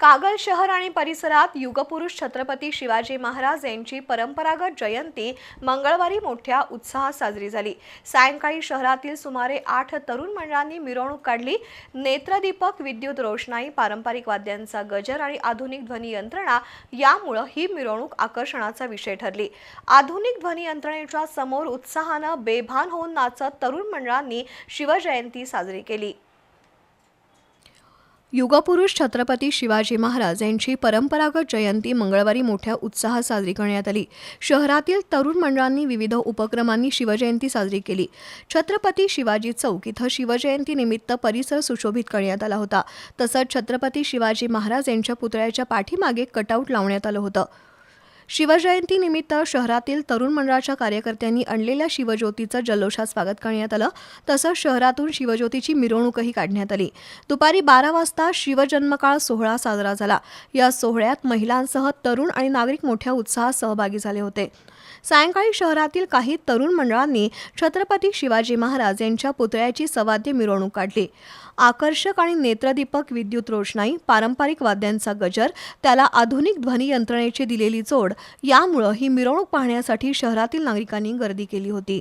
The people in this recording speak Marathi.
कागल शहर आणि परिसरात युगपुरुष छत्रपती शिवाजी महाराज यांची परंपरागत जयंती मंगळवारी मोठ्या उत्साहात साजरी झाली. सायंकाळी शहरातील सुमारे आठ तरुण मंडळांनी मिरवणूक काढली. नेत्रदीपक विद्युत रोषणाई पारंपरिक वाद्यांचा गजर आणि आधुनिक ध्वनी यंत्रणा यामुळं ही मिरवणूक आकर्षणाचा विषय ठरली. आधुनिक ध्वनी यंत्रणेच्या समोर उत्साहानं बेभान होऊन नाचत तरुण मंडळांनी शिवजयंती साजरी केली. युगपुरुष छत्रपती शिवाजी महाराज यांची परंपरागत जयंती मंगळवारी मोठ्या उत्साहात साजरी करण्यात आली. शहरातील तरुण मंडळांनी विविध उपक्रमांनी शिवजयंती साजरी केली. छत्रपती शिवाजी चौक इथं शिवजयंती निमित्त परिसर सुशोभित करण्यात आला होता. तसंच छत्रपती शिवाजी महाराज यांच्या पुतळ्याच्या पाठीमागे कटआउट लावण्यात आलं होतं. शिवजयंतीनिमित्त शहरातील तरुण मंडळाच्या कार्यकर्त्यांनी आणलेल्या शिवज्योतीचं जल्लोषात स्वागत करण्यात आलं. तसंच शहरातून शिवज्योतीची मिरवणूकही काढण्यात आली. दुपारी बारा वाजता शिवजन्मकाळ सोहळा साजरा झाला. या सोहळ्यात महिलांसह तरुण आणि नागरिक मोठ्या उत्साहात सहभागी झाले होते. सायंकाळी शहरातील काही तरुण मंडळांनी छत्रपती शिवाजी महाराज यांच्या पुतळ्याची सवाद्य मिरवणूक काढली. आकर्षक आणि नेत्रदीपक विद्युत रोषणाई पारंपरिक वाद्यांचा गजर त्याला आधुनिक ध्वनी यंत्रणेची दिलेली जोड यामुळं ही मिरवणूक पाहण्यासाठी शहरातील नागरिकांनी गर्दी केली होती.